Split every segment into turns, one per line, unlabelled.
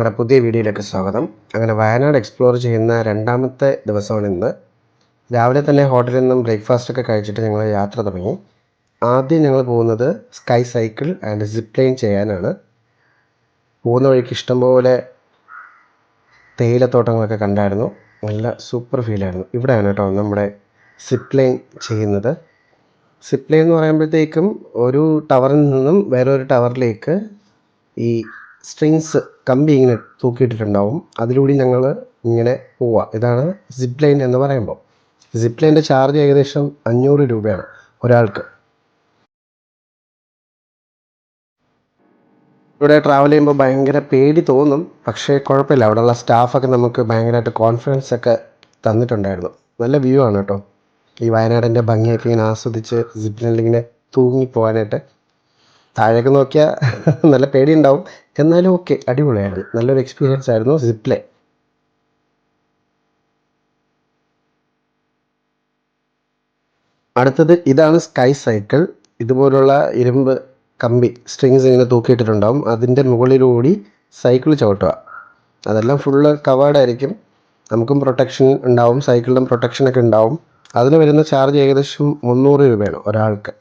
നമ്മുടെ പുതിയ വീഡിയോയിലേക്ക് സ്വാഗതം. അങ്ങനെ വയനാട് എക്സ്പ്ലോർ ചെയ്യുന്ന രണ്ടാമത്തെ ദിവസമാണ് ഇന്ന്. രാവിലെ തന്നെ ഹോട്ടലിൽ നിന്നും ബ്രേക്ക്ഫാസ്റ്റ് ഒക്കെ കഴിച്ചിട്ട് ഞങ്ങൾ യാത്ര തുടങ്ങി. ആദ്യം ഞങ്ങൾ പോകുന്നത് sky cycle and zip line ചെയ്യാനാണ്. പോകുന്ന വഴിക്ക് ഇഷ്ടംപോലെ തേയിലത്തോട്ടങ്ങളൊക്കെ കണ്ടായിരുന്നു. നല്ല സൂപ്പർ ഫീലായിരുന്നു ഇവിടെയാണ് കേട്ടോ നമ്മുടെ സിപ്പ് ലൈൻ ചെയ്യുന്നത്. സിപ്പ് ലൈൻ എന്ന് പറയുമ്പോഴത്തേക്കും ഒരു ടവറിൽ നിന്നും വേറൊരു ടവറിലേക്ക് ഈ സ്ട്രിങ്സ് കമ്പി ഇങ്ങനെ തൂക്കിയിട്ടിട്ടുണ്ടാവും. അതിലൂടെ ഞങ്ങൾ ഇങ്ങനെ പോവുക ഇതാണ് സിപ്പ് ലൈൻ എന്ന് പറയുമ്പോൾ സിപ്പ് ലൈന്റെ ചാർജ് ഏകദേശം അഞ്ഞൂറ് രൂപയാണ് ഒരാൾക്ക്. ഇവിടെ ട്രാവൽ ചെയ്യുമ്പോൾ ഭയങ്കര പേടി തോന്നും. പക്ഷേ കുഴപ്പമില്ല. അവിടെയുള്ള സ്റ്റാഫൊക്കെ നമുക്ക് ഭയങ്കരമായിട്ട് കോൺഫിഡൻസ് ഒക്കെ തന്നിട്ടുണ്ടായിരുന്നു. നല്ല വ്യൂ ആണ് കേട്ടോ. ഈ വയനാടിന്റെ ഭംഗിയൊക്കെ ഇങ്ങനെ ആസ്വദിച്ച് സിപ്പ് ലൈനിൽ ഇങ്ങനെ തൂങ്ങി പോകാനായിട്ട്. താഴേക്ക് നോക്കിയാൽ നല്ല പേടിയുണ്ടാവും. എന്നാലും ഓക്കെ അടിപൊളിയായിരുന്നു. നല്ലൊരു എക്സ്പീരിയൻസ് ആയിരുന്നു സിപ്ലെ അടുത്തത് ഇതാണ് സ്കൈ സൈക്കിൾ ഇതുപോലുള്ള ഇരുമ്പ് കമ്പി സ്ട്രിങ്സ് ഇങ്ങനെ തൂക്കിയിട്ടിട്ടുണ്ടാവും. അതിന്റെ മുകളിലൂടി സൈക്കിൾ ചവിട്ടുക. അതെല്ലാം ഫുള്ള് കവേർഡ് ആയിരിക്കും. നമുക്കും പ്രൊട്ടക്ഷൻ ഉണ്ടാവും. സൈക്കിളിനും പ്രൊട്ടക്ഷനൊക്കെ ഉണ്ടാവും. അതിന് വരുന്ന ചാർജ് ഏകദേശം മുന്നൂറ് രൂപയാണ് ഒരാൾക്ക്.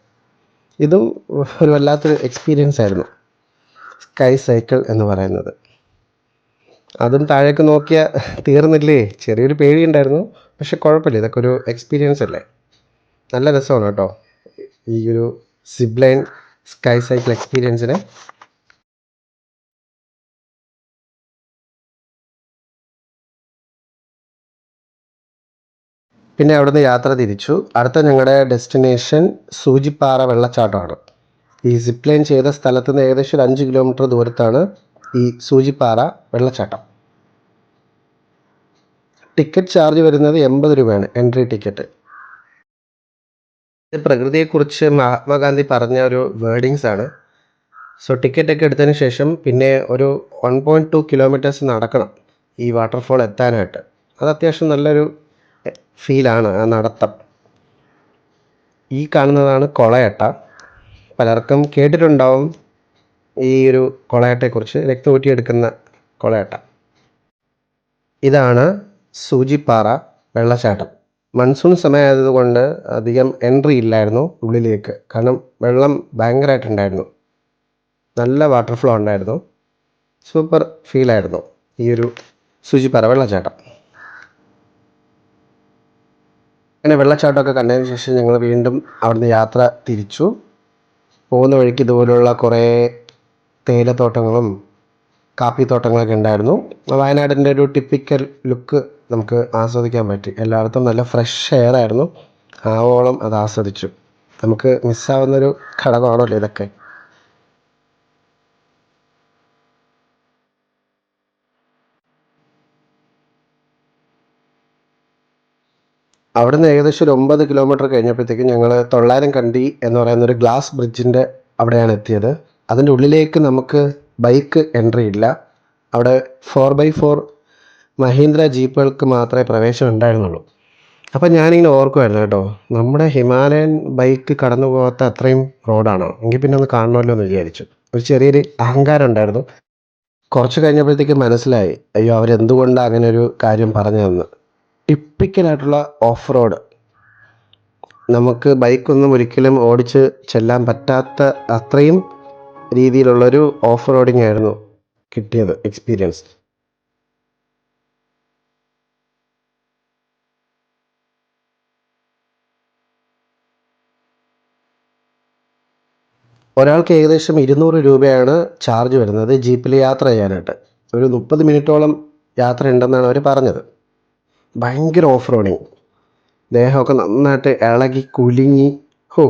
ഇതും ഒരു വല്ലാത്തൊരു എക്സ്പീരിയൻസ് ആയിരുന്നു. സ്കൈ സൈക്കിൾ എന്ന് പറയുന്നത്. അതും താഴേക്ക് നോക്കിയാൽ തീർന്നില്ലേ? ചെറിയൊരു പേടിയുണ്ടായിരുന്നു. പക്ഷെ കുഴപ്പമില്ല ഇതൊക്കെ ഒരു എക്സ്പീരിയൻസ് അല്ലേ? നല്ല രസമാണ് കേട്ടോ. ഈ ഒരു സിബ്ലൈൻ സ്കൈ സൈക്കിൾ എക്സ്പീരിയൻസിന് പിന്നെ അവിടുന്ന് യാത്ര തിരിച്ചു. അടുത്ത ഞങ്ങളുടെ ഡെസ്റ്റിനേഷൻ സൂചിപ്പാറ വെള്ളച്ചാട്ടമാണ്. ഈ സിപ്പ് ലൈൻ ചെയ്ത സ്ഥലത്ത് നിന്ന് ഏകദേശം ഒരു അഞ്ച് കിലോമീറ്റർ ദൂരത്താണ് ഈ സൂചിപ്പാറ വെള്ളച്ചാട്ടം. ടിക്കറ്റ് ചാർജ് വരുന്നത് എൺപത് രൂപയാണ് എൻട്രി ടിക്കറ്റ് ഇത് പ്രകൃതിയെക്കുറിച്ച് മഹാത്മാഗാന്ധി പറഞ്ഞ ഒരു വേർഡിങ്സ് ആണ്. സോ ടിക്കറ്റ് ഒക്കെ എടുത്തതിന് ശേഷം പിന്നെ ഒരു വൺ പോയിന്റ് ടു കിലോമീറ്റേഴ്സ് നടക്കണം ഈ വാട്ടർഫോൾ എത്താനായിട്ട്. അത് അത്യാവശ്യം നല്ലൊരു ഫീലാണ് ആ നടത്തം. ഈ കാണുന്നതാണ് കൊളയട്ട. പലർക്കും കേട്ടിട്ടുണ്ടാവും ഈ ഒരു കൊളയട്ടയെക്കുറിച്ച് രക്തം ഊറ്റിയെടുക്കുന്ന കൊളയട്ട. ഇതാണ് സൂചിപ്പാറ വെള്ളച്ചാട്ടം. മൺസൂൺ സമയമായതുകൊണ്ട് അധികം എൻട്രി ഇല്ലായിരുന്നു ഉള്ളിലേക്ക്. കാരണം വെള്ളം ഭയങ്കരമായിട്ടുണ്ടായിരുന്നു. നല്ല വാട്ടർഫ്ലോ ഉണ്ടായിരുന്നു. സൂപ്പർ ഫീലായിരുന്നു ഈ ഒരു സൂചിപ്പാറ വെള്ളച്ചാട്ടം. അങ്ങനെ വെള്ളച്ചാട്ടമൊക്കെ കണ്ടതിന് ശേഷം ഞങ്ങൾ വീണ്ടും അവിടുന്ന് യാത്ര തിരിച്ചു. പോകുന്ന വഴിക്ക് ഇതുപോലുള്ള കുറേ തേയിലത്തോട്ടങ്ങളും കാപ്പിത്തോട്ടങ്ങളൊക്കെ ഉണ്ടായിരുന്നു. വയനാടിന്റെ ഒരു ടിപ്പിക്കൽ ലുക്ക് നമുക്ക് ആസ്വദിക്കാൻ പറ്റി. എല്ലായിടത്തും നല്ല ഫ്രഷ് എയർ ആയിരുന്നു. ആവോളം അത് ആസ്വദിച്ചു. നമുക്ക് മിസ്സാവുന്നൊരു ഘടകമാണല്ലോ ഇതൊക്കെ. അവിടുന്ന് ഏകദേശം ഒരു ഒമ്പത് കിലോമീറ്റർ കഴിഞ്ഞപ്പോഴത്തേക്കും ഞങ്ങൾ തൊള്ളായിരം കണ്ടി എന്ന് പറയുന്ന ഒരു ഗ്ലാസ് ബ്രിഡ്ജിന്റെ അവിടെയാണ് എത്തിയത്. അതിന്റെ ഉള്ളിലേക്ക് നമുക്ക് ബൈക്ക് എൻട്രി ഇല്ല. അവിടെ ഫോർ ബൈ ഫോർ മഹീന്ദ്ര ജീപ്പുകൾക്ക് മാത്രമേ പ്രവേശനം ഉണ്ടായിരുന്നുള്ളൂ. അപ്പം ഞാനിങ്ങനെ ഓർക്കുമായിരുന്നു കേട്ടോ നമ്മുടെ ഹിമാലയൻ ബൈക്ക് കടന്നു പോകാത്ത അത്രയും റോഡാണോ എങ്കിൽ പിന്നെ ഒന്ന് കാണണമല്ലോ എന്ന് വിചാരിച്ചു. ഒരു ചെറിയൊരു അഹങ്കാരം ഉണ്ടായിരുന്നു. കുറച്ച് കഴിഞ്ഞപ്പോഴത്തേക്ക് മനസ്സിലായി അയ്യോ അവരെന്തുകൊണ്ടാണ് അങ്ങനെ ഒരു കാര്യം പറഞ്ഞതെന്ന് ടിപ്പിക്കലായിട്ടുള്ള ഓഫ് റോഡ് നമുക്ക് ബൈക്കൊന്നും ഒരിക്കലും ഓടിച്ച് ചെല്ലാൻ പറ്റാത്ത അത്രയും രീതിയിലുള്ളൊരു ഓഫ് റോഡിങ് ആയിരുന്നു കിട്ടിയത് എക്സ്പീരിയൻസ് ഒരാൾക്ക് ഏകദേശം ഇരുന്നൂറ് രൂപയാണ് ചാർജ് വരുന്നത് ജീപ്പിൽ യാത്ര ചെയ്യാനായിട്ട്. ഒരു മുപ്പത് മിനിറ്റോളം യാത്ര ഉണ്ടെന്നാണ് അവർ പറഞ്ഞത്. ഭയങ്കര ഓഫ് റോഡിങ് ദേഹമൊക്കെ നന്നായിട്ട് ഇളകി കുലുങ്ങി. ഹോ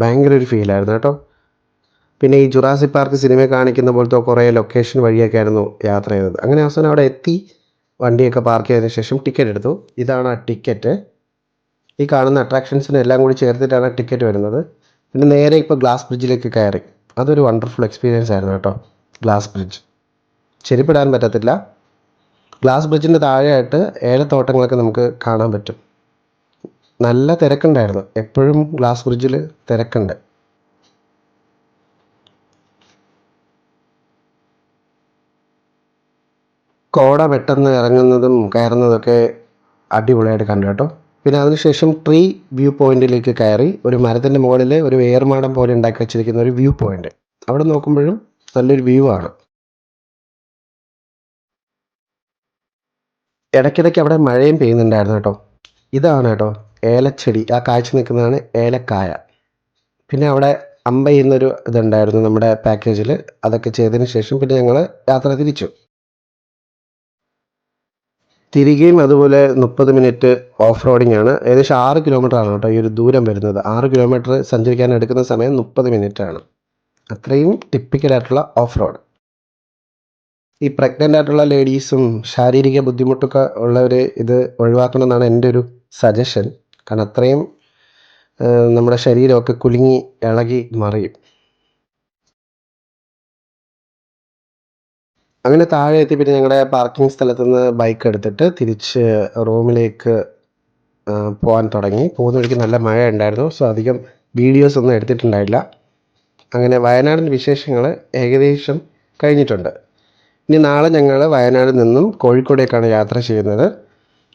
ഭയങ്കര ഒരു ഫീലായിരുന്നു കേട്ടോ. പിന്നെ ഈ ജുറാസി പാർക്ക് സിനിമ കാണിക്കുന്ന പോലത്തെ കുറേ ലൊക്കേഷൻ വഴിയൊക്കെ ആയിരുന്നു യാത്ര ചെയ്തത്. അങ്ങനെ അവസാനം അവിടെ എത്തി വണ്ടിയൊക്കെ പാർക്ക് ചെയ്തതിന് ശേഷം ടിക്കറ്റ് എടുത്തു. ഇതാണ് ആ ടിക്കറ്റ് ഈ കാണുന്ന അട്രാക്ഷൻസിനും എല്ലാം കൂടി ചേർത്തിട്ടാണ് ടിക്കറ്റ് വരുന്നത്. പിന്നെ നേരെ ഇപ്പോൾ ഗ്ലാസ് ബ്രിഡ്ജിലേക്ക് കയറി. അതൊരു വണ്ടർഫുൾ എക്സ്പീരിയൻസ് ആയിരുന്നു കേട്ടോ ഗ്ലാസ് ബ്രിഡ്ജ് ചെരുപ്പിടാൻ പറ്റത്തില്ല. ഗ്ലാസ് ബ്രിഡ്ജിന്റെ താഴെയായിട്ട് ഏലത്തോട്ടങ്ങളൊക്കെ നമുക്ക് കാണാൻ പറ്റും. നല്ല തിരക്കുണ്ടായിരുന്നു. എപ്പോഴും ഗ്ലാസ് ബ്രിഡ്ജിൽ തിരക്കുണ്ട്. കോട പെട്ടെന്ന് ഇറങ്ങുന്നതും കയറുന്നതൊക്കെ അടിപൊളിയായിട്ട് കണ്ടു കേട്ടോ. പിന്നെ അതിനുശേഷം ട്രീ വ്യൂ പോയിന്റിലേക്ക് കയറി ഒരു മരത്തിന്റെ മുകളിൽ ഒരു ഏർമാടം പോലെ ഉണ്ടാക്കി വെച്ചിരിക്കുന്ന ഒരു വ്യൂ പോയിന്റ്. അവിടെ നോക്കുമ്പോഴും നല്ലൊരു വ്യൂ ആണ്. ഇടയ്ക്കിടയ്ക്ക് അവിടെ മഴയും പെയ്യുന്നുണ്ടായിരുന്നു കേട്ടോ. ഇതാണ് കേട്ടോ ഏലച്ചെടി. ആ കാഴ്ച നിൽക്കുന്നതാണ് ഏലക്കായ. പിന്നെ അവിടെ അമ്പ ചെയ്യുന്നൊരു ഇതുണ്ടായിരുന്നു നമ്മുടെ പാക്കേജിൽ അതൊക്കെ ചെയ്തതിന് ശേഷം പിന്നെ ഞങ്ങൾ യാത്ര തിരിച്ചു. തിരികെയും അതുപോലെ മുപ്പത് മിനിറ്റ് ഓഫ് റോഡിംഗ് ആണ്. ഏകദേശം ആറ് കിലോമീറ്റർ ആണ് കേട്ടോ ഈ ഒരു ദൂരം വരുന്നത്. ആറ് കിലോമീറ്റർ സഞ്ചരിക്കാൻ എടുക്കുന്ന സമയം മുപ്പത് മിനിറ്റ് ആണ്. അത്രയും ടിപ്പിക്കലായിട്ടുള്ള ഓഫ് റോഡ് ഈ പ്രഗ്നന്റ് ആയിട്ടുള്ള ലേഡീസും ശാരീരിക ബുദ്ധിമുട്ടൊക്കെ ഉള്ളവർ ഇത് ഒഴിവാക്കണമെന്നാണ് എന്റെ ഒരു സജഷൻ കാരണം അത്രയും നമ്മുടെ ശരീരമൊക്കെ കുലുങ്ങി ഇളകി മറിയും. അങ്ങനെ താഴെ എത്തി പിന്നെ ഞങ്ങളുടെ പാർക്കിംഗ് സ്ഥലത്ത് നിന്ന് ബൈക്ക് എടുത്തിട്ട് തിരിച്ച് റൂമിലേക്ക് പോകാൻ തുടങ്ങി. പോകുന്ന വഴിക്ക് നല്ല മഴ ഉണ്ടായിരുന്നു. സോ അധികം വീഡിയോസ് ഒന്നും എടുത്തിട്ടുണ്ടായില്ല. അങ്ങനെ വയനാടിന്റെ വിശേഷങ്ങൾ ഏകദേശം കഴിഞ്ഞിട്ടുണ്ട്. ഇനി നാളെ ഞങ്ങൾ വയനാട് നിന്നും കോഴിക്കോടേക്കാണ് യാത്ര ചെയ്യുന്നത്.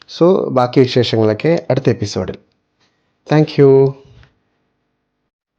സോ ബാക്കി വിശേഷങ്ങളൊക്കെ അടുത്ത എപ്പിസോഡിൽ താങ്ക്